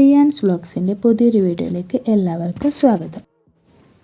റിയാൻസ് വ്ളോഗ്സിന്റെ പുതിയൊരു വീഡിയോയിലേക്ക് എല്ലാവർക്കും സ്വാഗതം.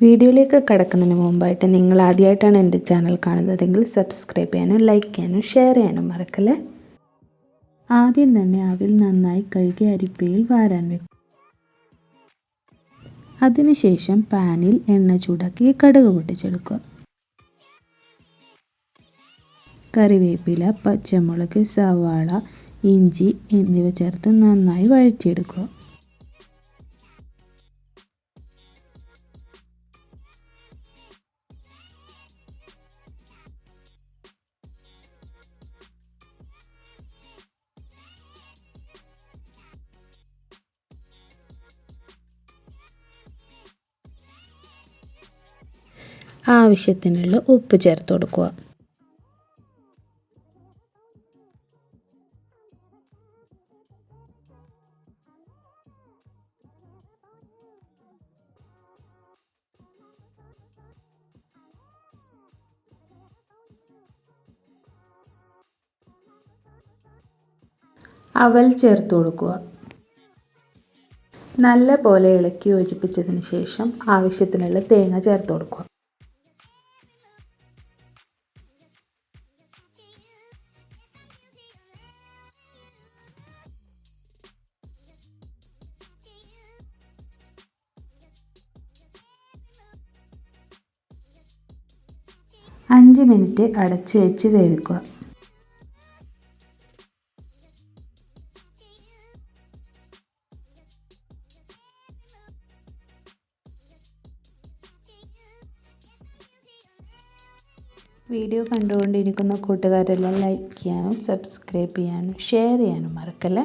വീഡിയോയിലേക്ക് കടക്കുന്നതിന് മുമ്പായിട്ട് നിങ്ങൾ ആദ്യമായിട്ടാണ് എന്റെ ചാനൽ കാണുന്നതെങ്കിൽ സബ്സ്ക്രൈബ് ചെയ്യാനും ലൈക്ക് ചെയ്യാനും ഷെയർ ചെയ്യാനും മറക്കല്ലേ? ആദ്യം തന്നെ അവിൽ നന്നായി കഴുകി അരിപ്പയിൽ വാരാൻ വെക്കും അതിനുശേഷം പാനിൽ എണ്ണ ചൂടാക്കി കടുക് പൊട്ടിച്ചെടുക്കുക. കറിവേപ്പില പച്ചമുളക് സവാള ഇഞ്ചി എന്നിവ ചേർത്ത് നന്നായി വഴറ്റിയെടുക്കുക. ആവശ്യത്തിനുള്ള ഉപ്പ് ചേർത്ത് കൊടുക്കുക. അവൽ ചേർത്ത് കൊടുക്കുക. നല്ല പോലെ ഇളക്കി യോജിപ്പിച്ചതിന് ശേഷം ആവശ്യത്തിനുള്ള തേങ്ങ ചേർത്ത് കൊടുക്കുക. അഞ്ച് മിനിറ്റ് അടച്ച് വെച്ച് വേവിക്കുക. വീഡിയോ കണ്ടുകൊണ്ടിരിക്കുന്ന കൂട്ടുകാരെല്ലാം ലൈക്ക് ചെയ്യാനും സബ്സ്ക്രൈബ് ചെയ്യാനും ഷെയർ ചെയ്യാനും മറക്കല്ലേ?